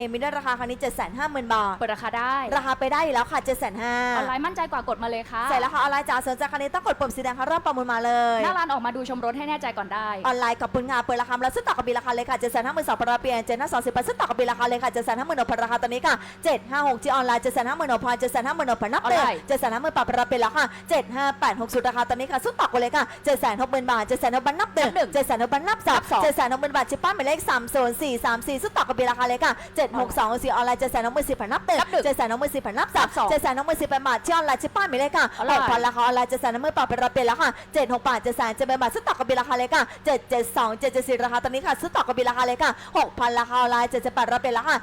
เอมิได้ราคาครั้งนี้ 7 5 0 0 0 0 บาท เปิดราคาได้ราคาไปได้อยู่แล้วค่ะ7 5 0 0ออนไลน์มั่นใจกว่ากดมาเลยค่ะ0ใส่แล้วค่ะออนไลน์จ๋าสนใจคันนี้ต้องกดปุ่มสีแดงค่ะเริ่มประมูลมาเลย หน้าร้านออกมาดูชมรถให้แน่ใจก่อนได้ ออนไลน์กับปุนงานเปิดราคาแล้วซึ่งต่อกับปีราคาเลยค่ะ7 5 2 0 0 0ปราเปียน7 5 2 0ซึ่งต่อกับปีราคาเลยค่ะ7 5 5 0 0 0ราคาตอนนี้ค่ะ7 5 6จีออนไลน์7 5 5 0 0 0พัน7 5 5 0 0 0พันนับเต็มออนไลน์7 5 5 0 0 0ปรับปราเปียนแล้วค่ะ7 5 8 6 0ราคาตอนนี้ค่ะซึ่งต่อกันเลยค่ะ7 6 0 0 0 0บาท7 6 0 0 0 0นับเต็ม7 6 0 0 0 0นับสาม7 6 0 0 0 0บาทชิปป้าหมายเลข3 0 4 3 4ซึ่งต่อกับปีราคาเลยค่ะ7 6 2 4ออนไลน์7 6 0 0 0 0พันนับเต็มนับหนึ่ง7 6 0 0 0 0พันนับสามสอง7 6 0 0 0 0บาทที่ออนไลน์ชิปป้าหมายเลขค่ะออนไลน์6,000ราคาออนไลน์7 6 0 0 0 0ปรับปราเปียนแล้วค่ะ7 6 8 7 3 7บาทซึ่งต่อกับปีราคาเลยค่ะ7 7 2 7 7 4ราคาตอนนี้ค่ะซื้อต่อกับปีราคาเลยค่ะ6,000ราคาออนไลน์78รับเป็นแล้วค่ะ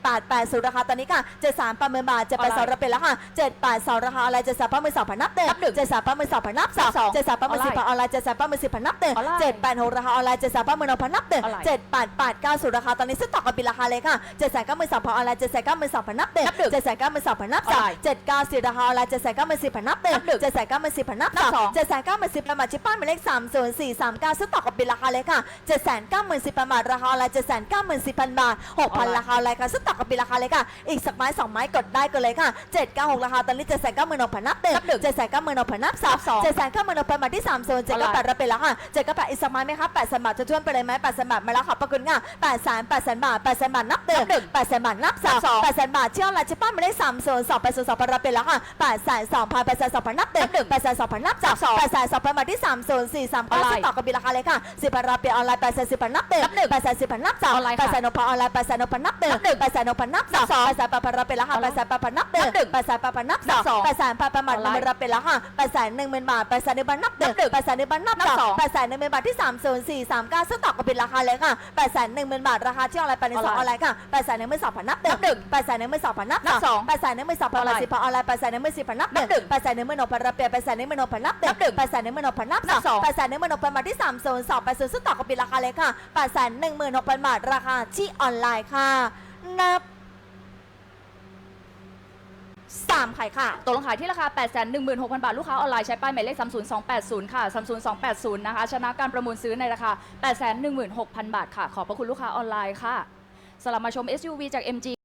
7788ราคาตอนนี้ค่ะ73ประเมินบาท782รับเป็นแล้วค่ะ782ราคาออนไลน์73ประเมิน2พันนับเต็มนับหนึ่ง73ประเมิน2พันนับนับสอง2 73ประเมิน10พันออนไลน์73ประเมิน10พันนับเต็มออนไลน์786ราคาออนไลน์73ประเมิน6พันนับเต็มออนไลน์7889ราคาตอนนี้ซื้อต่อกับปีราคาเลยค่ะ792พันออนไลน์792พันนับเต็มนับหนึ่ง792พันนับออนไลน์3 794ราคาออนไลน์794พันนับเต็มนับหนึ่ง794พันนับนับสอง3 790ประมาทชิปป้านหมายเลข3 0 4 3 9ซึ่งต่อกับปีราคาเลยค่ะ790,010ประมาทราคาออนไลน์790,000บาท6,000ราคาออนไลน์ค่ะซึ่งต่อกับปีราคาเลยค่ะอีกสักไม้สองไม้กดได้กันเลยค่ะ796ราคาตอนนี้790,000นับเต็มนับหนึ่ง790,000นับนับสอง3 790,000ประมาทที่3 0 798รับไปแล้วค่ะ798อีกสักไม้ไหมคะ8สมัครจะทวนไปเลยไหม8สมัครมาแล้วค่ะขอบคุณค่ะ8 3 8 0 0บาท8 0บาทนับเต็มนับหนึ่ง8 0บาทนับนับสอง3 8 0บาทเชื่ออะไรชิปป้านหมายเลข3 0 2 8 0 2รับไปแล้วค่ะ8 2 2 0 0 8 2 0 0นับเต็มนับหนึ่ง8 2 2 0นับสามสองแปดแสนสองพันบาทที่สามศูนย์สี่สามออนเก้าไลน์ซึ่งต่อกับบิลราคาเลยค่ะสิบพันราเปียออนไลน์แปดแสนสิบพันนับเต็มนับหนึ่งแปดแสนสิบพันนับสามออนไลน์แปค่ะดแสนหกพันออนไลน์แปดแสนหกพันนับเต็มนับหนึ่งแปดแสนหกพันนับสามนับสองแปดแสนแปดพันราเปียราคาออนแปไลดน์แสนแปดพันนับเต็มนับหนึ่งแปดแสนแปดพันนับนัสอบงสองแปดแสนแปดพันบาทออนหไลนึ่งน์หมื่นราเปียแล้วค่ะแปดแสนหนึ่งหมื่นบาทแปดแสนหนึ่งพันนับเต็มนับหนึ่งแปดแสนหนึ่งพันนับนับสสอองงแปดแสนหนึ่งหมื่นบาทที่สามศูนย์สี่สามเก้าซึ่งต่อกับบิลราคาเลยค่ะแปดแสนหนึ่งหมื่นบาทราคาที่ออนไลน์แปดหนึ่งสองออออนนไลไลน์น์ค่ะแปดแสนหนึ่งหมื่นสองพันนับเต็มนับหนึ่งแปดแสนหนึ่งหมื่นสองพันนับนับสองแปดแสนหนึ่งหมื่นสองพันออนไลน์สิบพันออนไลน์แปดแสนหนึ่งหมื่นสิบพันนับนับหนึ่งแปดแสนหนึ่งหมื่นหกพันราเปียแปดแสนหนึ่งหมื่นหกพันนับเต็นัมบหนึ่งแปดแสนหนึ่งหมื่นหกพันนับนับสองแปดแสนหนึ่งหมื่นหกพันบาทที่สามศูนย์สองแปดศูนย์ซึ่งต่อกับปีราคาเลยค่ะแปดแสนหนึ่งหมื่นหกพันบาทราคาที่ออนไลน์ค่ะนับสามขายค่ะตกลงขายที่ราคา 816,000 บาท ลูกค้าออนไลน์ใช้ป้ายหมายเลข 30280 ค่ะ 30280 นะคะ ชนะการประมูลซื้อในราคา 816,000 บาทค่ะ ขอบพระคุณลูกค้าออนไลน์ค่ะ สำหรับมาชม SUV จาก MG